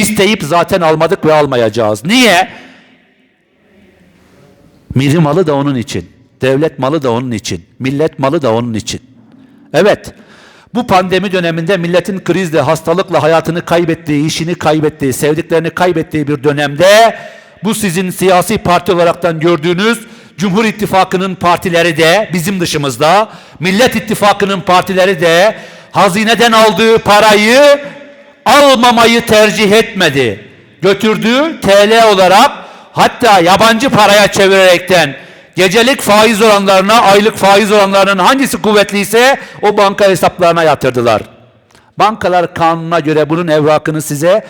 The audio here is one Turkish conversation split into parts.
İsteyip zaten almadık ve almayacağız. Niye? Milli malı da onun için. Devlet malı da onun için. Millet malı da onun için. Evet. Bu pandemi döneminde milletin krizle, hastalıkla hayatını kaybettiği, işini kaybettiği, sevdiklerini kaybettiği bir dönemde bu sizin siyasi parti olaraktan gördüğünüz Cumhur İttifakı'nın partileri de bizim dışımızda, Millet İttifakı'nın partileri de hazineden aldığı parayı almamayı tercih etmedi. Götürdüğü TL olarak hatta yabancı paraya çevirerekten gecelik faiz oranlarına, aylık faiz oranlarının hangisi kuvvetliyse o banka hesaplarına yatırdılar. Bankalar kanuna göre bunun evrakını size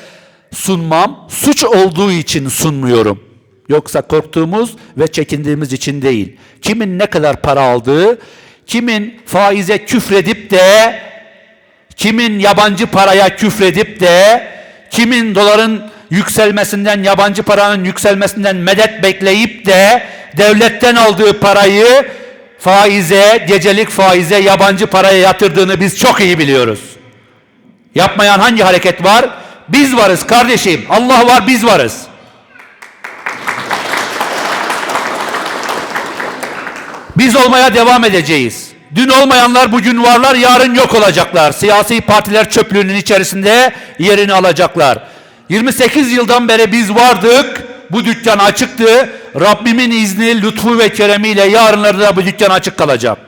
sunmam. Suç olduğu için sunmuyorum. Yoksa korktuğumuz ve çekindiğimiz için değil. Kimin ne kadar para aldığı, kimin faize küfredip de kimin yabancı paraya küfredip de kimin doların yükselmesinden, yabancı paranın yükselmesinden medet bekleyip de devletten aldığı parayı faize, gecelik faize, yabancı paraya yatırdığını biz çok iyi biliyoruz. Yapmayan hangi hareket var? Biz varız kardeşim. Allah var, biz varız. Biz olmaya devam edeceğiz. Dün olmayanlar bugün varlar, yarın yok olacaklar. Siyasi partiler çöplüğünün içerisinde yerini alacaklar. 28 yıldan beri biz vardık. Bu dükkan açıktı. Rabbimin izni, lütfu ve keremiyle yarınlarda da bu dükkan açık kalacak.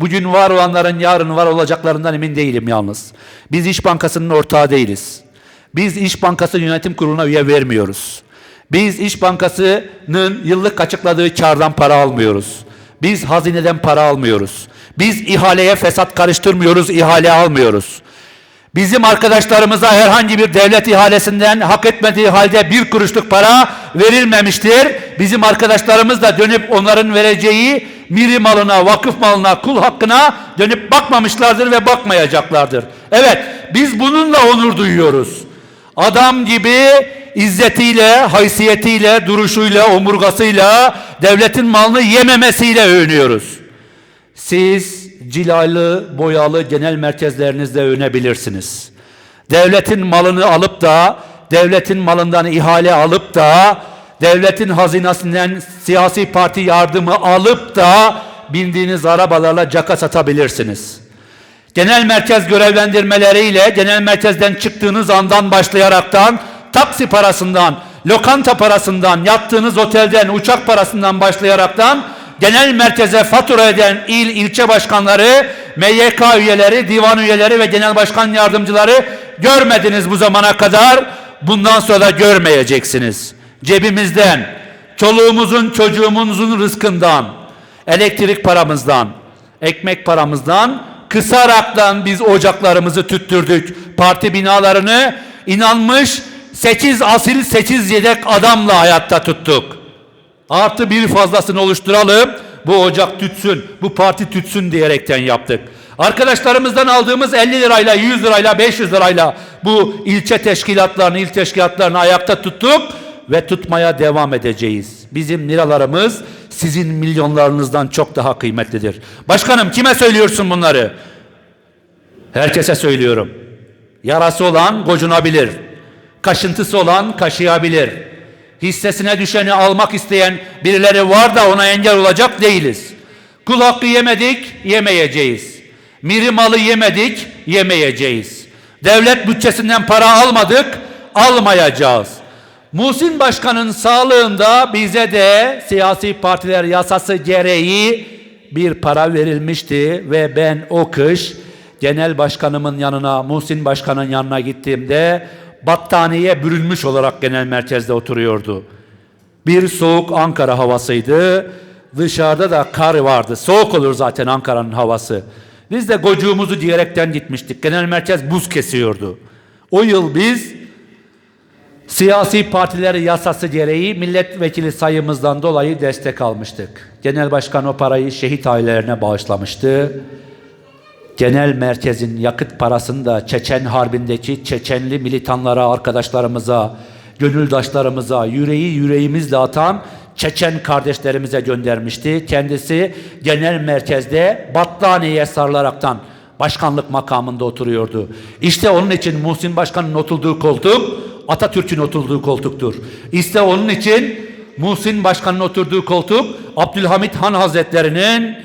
Bugün var olanların yarın var olacaklarından emin değilim yalnız. Biz İş Bankası'nın ortağı değiliz. Biz İş Bankası Yönetim Kurulu'na üye vermiyoruz. Biz İş Bankası'nın yıllık açıkladığı kardan para almıyoruz. Biz hazineden para almıyoruz. Biz ihaleye fesat karıştırmıyoruz, ihale almıyoruz. Bizim arkadaşlarımıza herhangi bir devlet ihalesinden hak etmediği halde bir kuruşluk para verilmemiştir. Bizim arkadaşlarımız da dönüp onların vereceği miri malına, vakıf malına, kul hakkına dönüp bakmamışlardır ve bakmayacaklardır. Evet, biz bununla onur duyuyoruz. Adam gibi izzetiyle, haysiyetiyle, duruşuyla, omurgasıyla, devletin malını yememesiyle övünüyoruz. Siz cilalı, boyalı genel merkezlerinizde övünebilirsiniz. Devletin malını alıp da, devletin malından ihale alıp da, devletin hazinesinden siyasi parti yardımı alıp da bindiğiniz arabalarla caka satabilirsiniz. Genel merkez görevlendirmeleriyle genel merkezden çıktığınız andan başlayaraktan taksi parasından, lokanta parasından, yattığınız otelden, uçak parasından başlayaraktan genel merkeze fatura eden il, ilçe başkanları, MYK üyeleri, divan üyeleri ve genel başkan yardımcıları görmediniz bu zamana kadar. Bundan sonra da görmeyeceksiniz. Cebimizden, çoluğumuzun, çocuğumuzun rızkından, elektrik paramızdan, ekmek paramızdan kısaraktan biz ocaklarımızı tüttürdük. Parti binalarını inanmış 8 asil 8 yedek adamla hayatta tuttuk. Artı bir fazlasını oluşturalım. Bu ocak tütsün, bu parti tütsün diyerekten yaptık. Arkadaşlarımızdan aldığımız 50 lirayla, 100 lirayla, 500 lirayla bu ilçe teşkilatlarını, il teşkilatlarını ayakta tuttuk ve tutmaya devam edeceğiz. Bizim liralarımız sizin milyonlarınızdan çok daha kıymetlidir. Başkanım kime söylüyorsun bunları? Herkese söylüyorum. Yarası olan gocunabilir. Kaşıntısı olan kaşıyabilir. Hissesine düşeni almak isteyen birileri var da ona engel olacak değiliz. Kul hakkı yemedik, yemeyeceğiz. Miri malı yemedik, yemeyeceğiz. Devlet bütçesinden para almadık, almayacağız. Muhsin Başkan'ın sağlığında bize de siyasi partiler yasası gereği bir para verilmişti ve ben o kış genel başkanımın yanına, Muhsin Başkan'ın yanına gittiğimde battaniye bürünmüş olarak genel merkezde oturuyordu. Bir soğuk Ankara havasıydı. Dışarıda da kar vardı. Soğuk olur zaten Ankara'nın havası. Biz de gocuğumuzu diyerekten gitmiştik. Genel merkez buz kesiyordu. O yıl biz siyasi partileri yasası gereği milletvekili sayımızdan dolayı destek almıştık. Genel başkan o parayı şehit ailelerine bağışlamıştı. Genel merkezin yakıt parasını da Çeçen Harbi'ndeki Çeçenli militanlara, arkadaşlarımıza, gönüldaşlarımıza, yüreği yüreğimizle atan Çeçen kardeşlerimize göndermişti. Kendisi genel merkezde battaniyeye sarılaraktan başkanlık makamında oturuyordu. İşte onun için Muhsin Başkan'ın oturduğu koltuk Atatürk'ün oturduğu koltuktur. İşte onun için Muhsin Başkan'ın oturduğu koltuk Abdülhamit Han Hazretleri'nin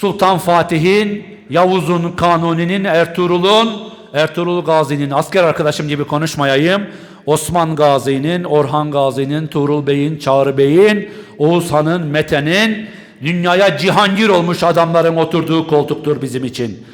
Sultan Fatih'in, Yavuz'un, Kanuni'nin, Ertuğrul'un, Ertuğrul Gazi'nin, asker arkadaşım gibi konuşmayayım. Osman Gazi'nin, Orhan Gazi'nin, Tuğrul Bey'in, Çağrı Bey'in, Oğuz Han'ın, Mete'nin, dünyaya cihangir olmuş adamların oturduğu koltuktur bizim için.